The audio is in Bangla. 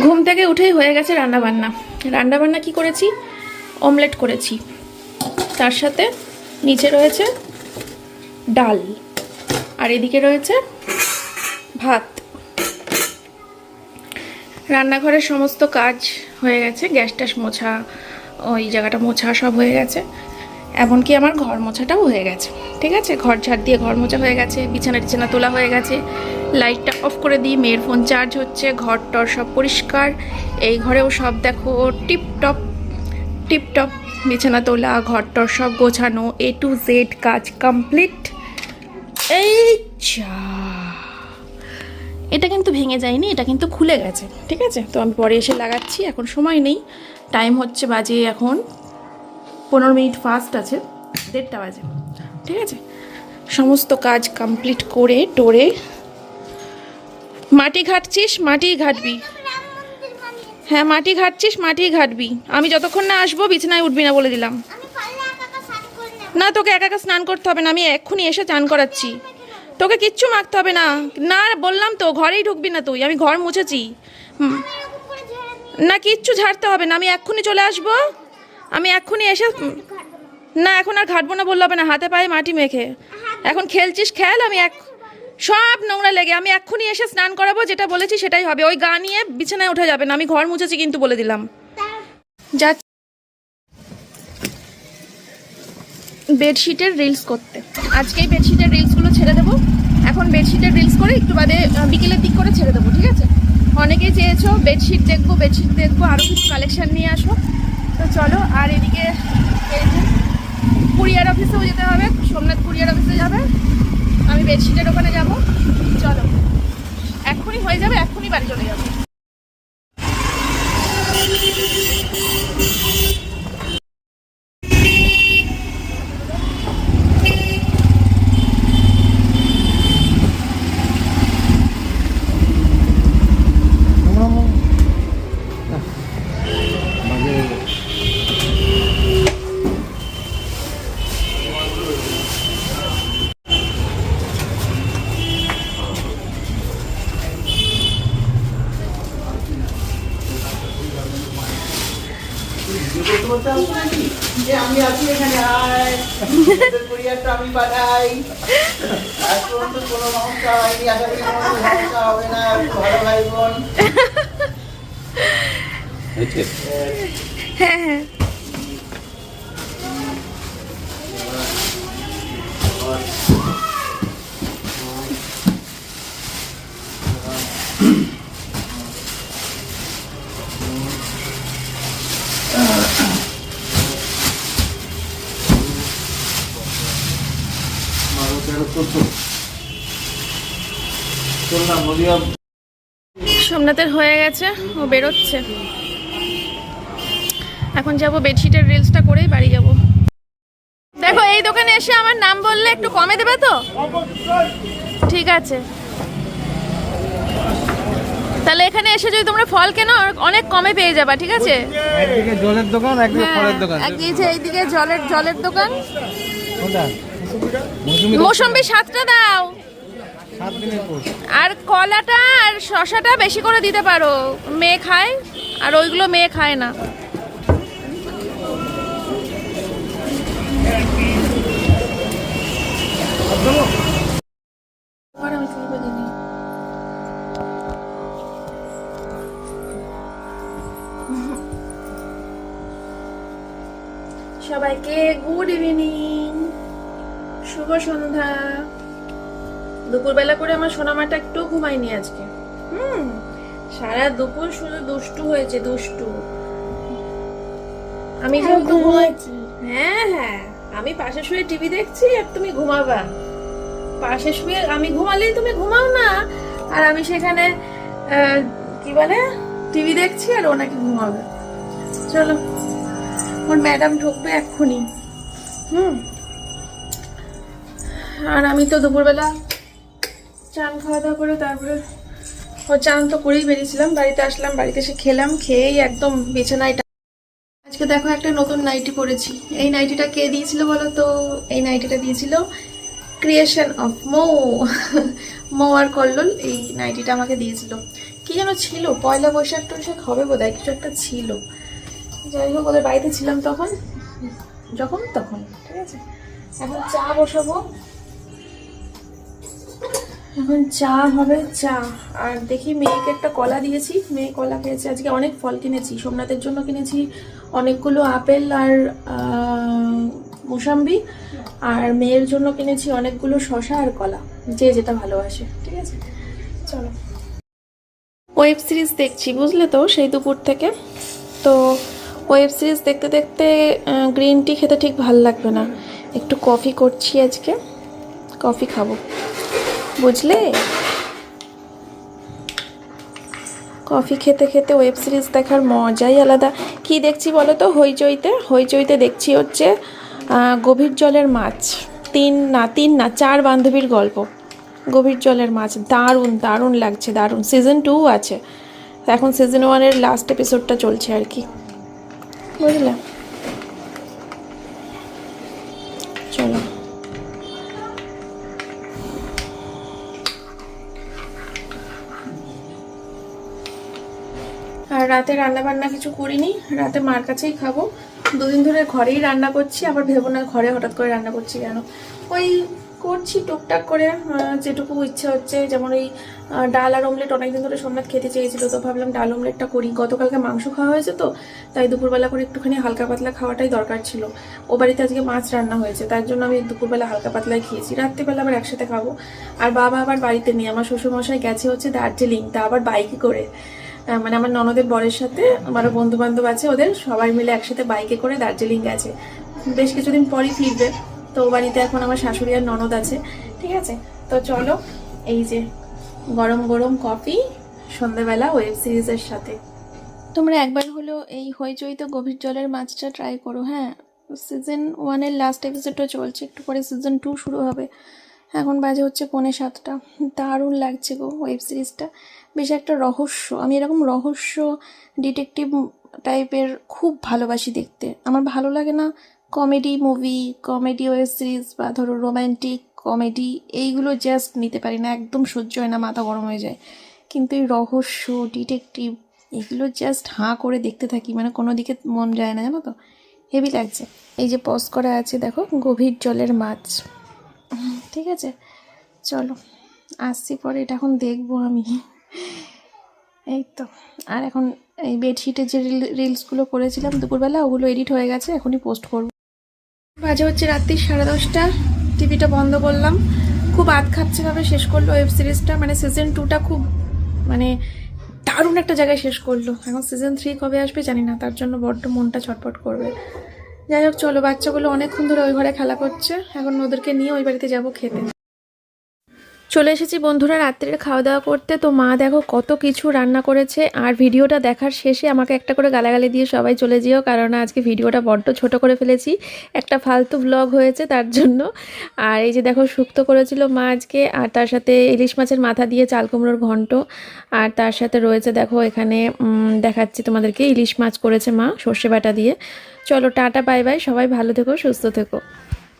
ঘুম থেকে উঠেই হয়ে গেছে রান্নাবান্না। রান্নাবান্না কি করেছি? অমলেট করেছি। তার সাথে নিচে রয়েছে ডাল। আর এদিকে রয়েছে ভাত। রান্নাঘরের সমস্ত কাজ হয়ে গেছে। গ্যাস ট্যাস মোছা, ওই জায়গাটা মোছা সব হয়ে গেছে। এমনকি আমার ঘর মোছাটাও হয়ে গেছে, ঠিক আছে? ঘর ঝাড় দিয়ে ঘর মোছা হয়ে গেছে, বিছানা টিছানা তোলা হয়ে গেছে, লাইটটা অফ করে দিই, মেয়ের ফোন চার্জ হচ্ছে, ঘর টর সব পরিষ্কার, এই ঘরেও সব দেখো টিপ টপ টিপ টপ বিছানা তোলা, ঘর টর সব গোছানো এ টু জেড কাজ কমপ্লিট এই যা। এটা কিন্তু ভেঙে যায়নি, এটা কিন্তু খুলে গেছে, ঠিক আছে? তো আমি পরে এসে লাগাচ্ছি, এখন সময় নেই টাইম হচ্ছে বাজে এখন পনেরো মিনিট ফাস্ট আছে, দেড়টা বাজে। ঠিক আছে? সমস্ত কাজ কমপ্লিট করে টোরে মাটি ঘাটছিস, মাটি ঘাটবি। হ্যাঁ মাটি ঘাটছিস, মাটি ঘাটবি। আমি যতক্ষণ না আসব, বিছানায় উঠবি না বলে দিলাম। না, তোকে একা একা স্নান করতে হবে না, আমি এক্ষুনি এসে চান করাচ্ছি। তোকে কিচ্ছু মাখতে হবে না। না, বললাম তো, ঘরেই ঢুকবি না তুই, আমি ঘর মুছেছি। না, কিচ্ছু ঝাড়তে হবে না, আমি এক্ষুনি চলে আসব। আমি এক্ষুনি এসে না, এখন আর ঘাটবো না বললে হবে না, হাতে পায়ে মাটি মেখে। এখন খেলছিস, খেল, আমি এক সব নোংরা লেগে আমি এক্ষুনি এসে স্নান করাবো, যেটা বলেছি সেটাই হবে। ওই গা নিয়ে বিছানায় উঠে যাবে না, আমি ঘর মুছেছি কিন্তু বলে দিলাম। তার যা বেডশিটের রিলস করতে। আজকেই বেডশিটের রিলসগুলো ছেড়ে দেবো। এখন বেডশিটের রিলস করে একটু বাদে বিকেলের দিক করে ছেড়ে দেবো, ঠিক আছে? অনেকেই চেয়েছো, বেডশিট দেখব বেডশিট দেখব আরও কিছু কালেকশান নিয়ে আসো। তো চলো, আর এদিকে কুরিয়ার অফিসেও যেতে হবে, সোমনাথ কুরিয়ার অফিসে যাবে। আমি বেডশিটের ওখানে যাব। চলো। এখনই হয়ে যাবে এখনই বাড়ি চলে যাব। যে আমি আছি এখানে আয়। তোদের কুরিয়ারটা আমি পাঠাই আজ পর্যন্ত কোনো সমস্যা হয়নি আশা করি কোনো সমস্যা হবে না। একটু ভালো ভাই বোন। হ্যাঁ হ্যাঁ। সোমনাথের হয়ে গেছে ও বেরোচ্ছে। এখন যাব বেডশিটের রিলসটা করেই বাড়ি যাব। দেখো এই দোকানে এসে আমার নাম বললে একটু কমে দেবে তো? ঠিক আছে। তাহলে এখানে এসে যদি তোমরা ফল কেনো অনেক কমে পেয়ে যাবা ঠিক আছে? একদিকে জলের দোকান একদিকে হ্যাঁ, ফলের দোকান। এক এই যে এইদিকে জলের জলের দোকান। মৌসুমি মৌসম্বি সাতটা দাও। আর কলাটা আর শশাটা বেশি করে দিতে পারো। মেয়ে খায় আর ওইগুলো মেয়ে খায় না। সবাইকে গুড ইভিনিং শুভ সন্ধ্যা। দুপুরবেলা করে আমার সোনামাটা একটু ঘুমায়নি আজকে। হুম সারা দুপুর শুধু দুষ্টু হয়েছে দুষ্টু। আমি যেহেতু ঘুমাচ্ছি। হ্যাঁ হ্যাঁ আমি পাশে শুয়ে টিভি দেখছি আর তুমি ঘুমাবা। পাশে শুয়ে আমি ঘুমালেই তুমি ঘুমাও না। আর আমি সেখানে কি বলে টিভি দেখছি আর ও নাকি ঘুমাবে। চলো ওর ম্যাডাম ঢুকবে এক্ষুনি। হুম। আর আমি তো দুপুরবেলা চান খাওয়া দাওয়া করে তারপরে ও চান তো করেই বেরিয়েছিলাম, বাড়িতে আসলাম, বাড়িতে এসে খেলাম, খেয়েই একদম বিছানায় আজকে দেখো একটা নতুন নাইটি পরেছি এই নাইটিটা কে দিয়েছিল বলো তো? এই নাইটিটা দিয়েছিল ক্রিয়েশন অফ মৌ। মৌ আর কল্লোল এই নাইটিটা আমাকে দিয়েছিল। কি যেন ছিল? পয়লা বৈশাখ টৈশাখ হবে বোধ হয় কিছু একটা ছিল। যাই হোক, ওদের বাড়িতে ছিলাম তখন। যখন তখন, ঠিক আছে? এখন চা বসাবো। এখন চা হবে, চা। আর দেখি মেয়েকে একটা কলা দিয়েছি। মেয়ে কলা খেয়েছে। আজকে অনেক ফল কিনেছি। সোমনাথের জন্য কিনেছি অনেকগুলো আপেল আর মোসাম্বি। আর মেয়ের জন্য কিনেছি অনেকগুলো শশা আর কলা। যে যেটা ভালোবাসে। ঠিক আছে? চলো। ওয়েব সিরিজ দেখছি, বুঝলে তো, সেই দুপুর থেকে। তো ওয়েব সিরিজ দেখতে দেখতে গ্রিন টি খেতে ঠিক ভালো লাগবে না। একটু কফি করছি আজকে। কফি খাব। বুঝলে? কফি খেতে খেতে ওয়েব সিরিজ দেখার মজাই আলাদা। কি দেখছি বলো তো? হইচইতে হইচইতে দেখছি হচ্ছে গভীর জলের মাছ। তিন না তিন না, চার বান্ধবীর গল্প। গভীর জলের মাছ। দারুণ দারুণ লাগছে, দারুণ। সিজন টু আছে। এখন সিজন ওয়ানের লাস্ট এপিসোডটা চলছে আর কি। বুঝলে? রাতে রান্না বান্না কিছু করিনি। রাতে মার কাছেই খাব। দুদিন ধরে ঘরেই রান্না করছি, আবার ভেবো না ঘরে হঠাৎ করে রান্না করছি কেন? ওই করছি টুকটাক করে যেটুকু ইচ্ছে হচ্ছে। যেমন ওই ডাল আর অমলেট অনেকদিন ধরে সোমনাথ খেতে চেয়েছিল, তো ভাবলাম ডাল অমলেটটা করি। গতকালকে মাংস খাওয়া হয়েছে তো, তাই দুপুরবেলা করে একটুখানি হালকা পাতলা খাওয়াটাই দরকার ছিল। ও বাড়িতে আজকে মাছ রান্না হয়েছে, তার জন্য আমি দুপুরবেলা হালকা পাতলাই খেয়েছি। রাত্রিবেলা আবার একসাথে খাব। আর বাবা আবার বাড়িতে নেই, আমার শ্বশুরমশাই গেছে হচ্ছে দার্জিলিং, তা আবার বাইকে করে। মানে আমার ননদের বরের সাথে আমারও বন্ধু বান্ধব আছে ওদের সবাই মিলে একসাথে বাইকে করে দার্জিলিং গেছে। বেশ কিছুদিন পরই ফিরবে তো ও বাড়িতে এখন আমার শাশুড়ি আর ননদ আছে ঠিক আছে? তো চলো এই যে গরম গরম কফি সন্ধ্যেবেলা ওয়েব সিরিজের সাথে। তোমরা একবার হলো এই হইচই তো গভীর জলের মাছটা ট্রাই করো হ্যাঁ? সিজন ওয়ানের লাস্ট এপিসোডটা চলছে একটু পরে সিজন টু শুরু হবে। এখন বাজে হচ্ছে পৌনে সাতটা। দারুণ লাগছে গো ওয়েব সিরিজটা বেশ একটা রহস্য। আমি এরকম রহস্য ডিটেকটিভ টাইপের খুব ভালোবাসি দেখতে। আমার ভালো লাগে না comedy movie comedy web series বা ধরো রোম্যান্টিক কমেডি এইগুলো জাস্ট নিতে পারি না। একদম সহ্য হয় না, মাথা গরম হয়ে যায়। কিন্তু এই রহস্য ডিটেকটিভ এগুলো জাস্ট হাঁ করে দেখতে থাকি। মানে কোনো দিকে মন যায় না, জানো তো? হেভি লাগছে। এই যে পজ করা আছে, দেখো, গভীর জলের মাছ। ঠিক আছে, চলো, আসছি পরে, এটা এখন দেখব আমি। এই তো, আর এখন এই বেডশিটের যে রিল, রিলসগুলো করেছিলাম দুপুরবেলা, ওগুলো এডিট হয়ে গেছে, এখনই পোস্ট করব। বাজে হচ্ছে রাত্রি সাড়ে দশটা, টিভিটা বন্ধ করলাম। খুব আধ খাচ্ছেভাবে শেষ করল ওয়েব সিরিজটা মানে সিজন টুটা খুব মানে দারুণ একটা জায়গায় শেষ করল। এখন সিজন থ্রি কবে আসবে জানি না, তার জন্য বড্ড মনটা ছটপট করবে। যাই হোক, চলো, বাচ্চাগুলো অনেকক্ষণ ধরে ওই ঘরে খেলা করছে। এখন ওদেরকে নিয়ে ওই বাড়িতে যাব খেতে। চলে এসেছি বন্ধুরা রাত্রের খাওয়া দাওয়া করতে। তো মা দেখো কত কিছু রান্না করেছে। আর ভিডিওটা দেখার শেষে আমাকে একটা করে গালাগালি দিয়ে সবাই চলে যেও কারণ আজকে ভিডিওটা বড্ড ছোট করে ফেলেছি। একটা ফালতু ব্লগ হয়েছে তার জন্য। আর এই যে দেখো শুক্তো করেছিল মা আজকে, আর তার সাথে ইলিশ মাছের মাথা দিয়ে চাল কুমড়োর ঘন্ট। আর তার সাথে রয়েছে দেখো এখানে দেখাচ্ছি তোমাদেরকে ইলিশ মাছ করেছে মা সর্ষে বাটা দিয়ে। চলো টাটা, বাই বাই, সবাই ভালো থেকো, সুস্থ থেকো।